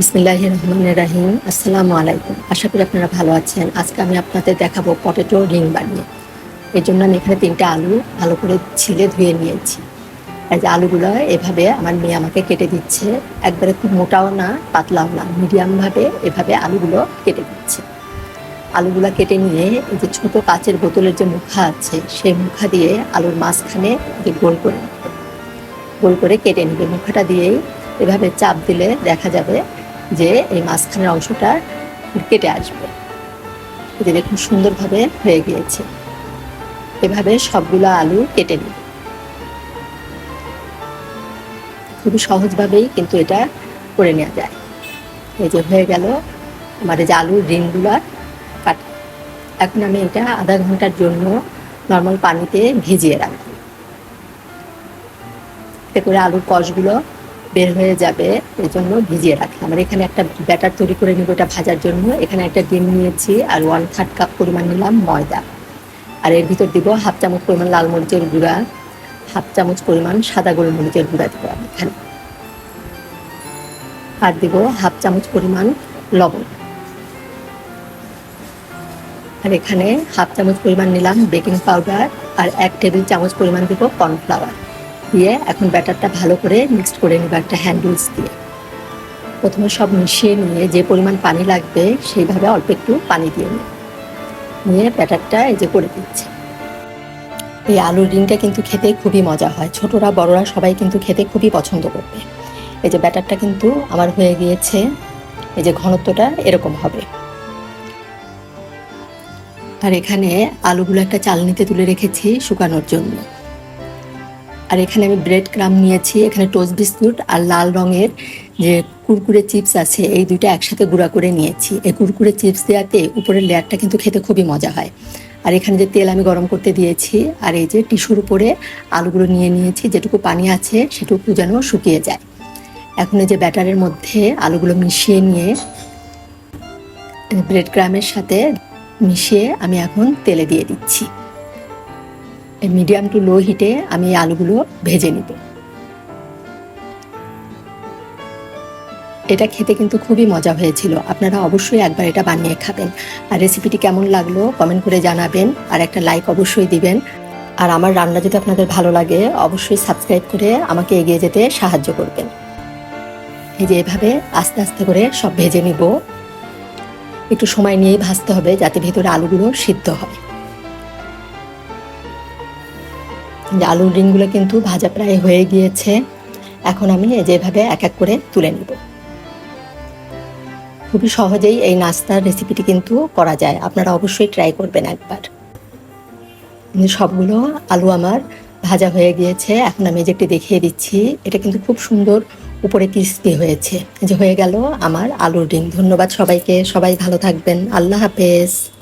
বিসমিল্লাহ রহমান রাহিম। আসসালামু আলাইকুম। আশা করি আপনারা ভালো আছেন। আজকে আমি আপনাদের দেখাবো পটেটো রিং বানিয়ে। এর জন্য আমি এখানে তিনটা আলু ভালো করে ছিলে ধুয়ে নিয়েছি। আর যে আলুগুলো এভাবে আমার মেয়ে আমাকে কেটে দিচ্ছে। একবারে খুব মোটাও না, পাতলাও না মিডিয়ামভাবে এভাবে আলুগুলো কেটে দিচ্ছে। আলুগুলো কেটে নিয়ে এই যে ছোট কাচের বোতলের যে মুখা আছে, সেই মুখা দিয়ে আলুর মাঝখানে যে গোল করে। গোল করে কেটে নেবে। মুখাটা দিয়েই এভাবে চাপ দিলে দেখা যাবে যে এই মাঝখানের অংশটা কেটে আসবে। যে দেখুন সুন্দরভাবে হয়ে গিয়েছে। এভাবে সবগুলো আলু কেটে নিব খুবই সহজভাবেই কিন্তু এটা করে নেওয়া যায়। এই যে হয়ে গেল এই যে আলুর রিংগুলো কাটা। এখন আমি এটা আধা ঘণ্টার জন্য নর্মাল পানিতে ভিজিয়ে রাখব। এতে করে আলুর কষগুলো বের হয়ে যাবে এই জন্য ভিজিয়ে রাখলাম। আর এখানে একটা ব্যাটার তৈরি করে নিব এটা ভাজার জন্য। এখানে একটা ডিম নিয়েছি আর ওয়ান থার্ড কাপ পরিমাণ নিলাম ময়দা। আর এর ভিতর দিব হাফ চামচ পরিমাণ লাল মরিচের গুঁড়া হাফ চামচ পরিমাণ সাদা গোলমরিচের গুঁড়া দিব আমি এখানে। আর দিব হাফ চামচ পরিমাণ লবণ। আর এখানে হাফ চামচ পরিমাণ নিলাম বেকিং পাউডার আর এক টেবিল চামচ পরিমাণ দিব কর্নফ্লাওয়ার দিয়ে এখন ব্যাটারটা ভালো করে মিক্সড করে নেব একটা হ্যান্ডউইচ দিয়ে। প্রথমে সব মিশিয়ে নিয়ে যে পরিমাণ পানি লাগবে সেইভাবে অল্প একটু পানি দিয়ে নিই নিয়ে ব্যাটারটা এই যে করে দিচ্ছি। এই আলুর ডিমটা কিন্তু খেতে খুবই মজা হয়। ছোটরা, বড়রা সবাই কিন্তু খেতে খুবই পছন্দ করবে। এই যে ব্যাটারটা কিন্তু আমার হয়ে গিয়েছে। এই যে ঘনত্বটা এরকম হবে। আর এখানে আলুগুলো একটা চালনিতে তুলে রেখেছি শুকানোর জন্য। আর এখানে আমি ব্রেড ক্রাম নিয়েছি, এখানে টোস্ট বিস্কুট আর লাল রঙের যে কুরকুরে চিপস আছে, এই দুইটা একসাথে গুঁড়া করে নিয়েছি। এই কুরকুরে চিপস দেওয়াতে উপরের লেয়ারটা কিন্তু খেতে খুবই মজা হয়। আর এখানে যে তেল আমি গরম করতে দিয়েছি, আর এই যে টিস্যুর উপরে আলুগুলো নিয়ে নিয়েছি, যেটুকু পানি আছে সেটুকু যেন শুকিয়ে যায়। এখন এই যে ব্যাটারের মধ্যে আলুগুলো মিশিয়ে নিয়ে ব্রেড ক্রামের সাথে মিশিয়ে আমি এখন তেলে দিয়ে দিচ্ছি। মিডিয়াম টু লো হিটে আমি আলুগুলো ভেজে নিব। এটা খেতে কিন্তু খুবই মজা হয়েছিল। আপনারা অবশ্যই একবার এটা বানিয়ে খাবেন। আর রেসিপিটি কেমন লাগল কমেন্ট করে জানাবেন। আর একটা লাইক অবশ্যই দিবেন। আর আমার রান্না যদি আপনাদের ভালো লাগে, অবশ্যই সাবস্ক্রাইব করে আমাকে এগিয়ে যেতে সাহায্য করবেন। এই যে এভাবে আস্তে আস্তে করে সব ভেজে নিব। একটু সময় নিয়েই ভাজতে হবে যাতে ভেতরে আলুগুলো সিদ্ধ হয়। যে আলুর রিংগুলো কিন্তু ভাজা প্রায় হয়ে গিয়েছে। এখন আমি যেভাবে এক এক করে তুলে নিব। খুবই সহজেই এই নাস্তার রেসিপিটি কিন্তু করা যায়। আপনারা অবশ্যই ট্রাই করবেন একবার। সবগুলো আলু আমার ভাজা হয়ে গিয়েছে। এখন আমি যে একটি দেখিয়ে দিচ্ছি, এটা কিন্তু খুব সুন্দর উপরে ক্রিস্পি হয়েছে। যে হয়ে গেল আমার আলুর রিং ধন্যবাদ সবাইকে। সবাই ভালো থাকবেন। আল্লাহ হাফেজ।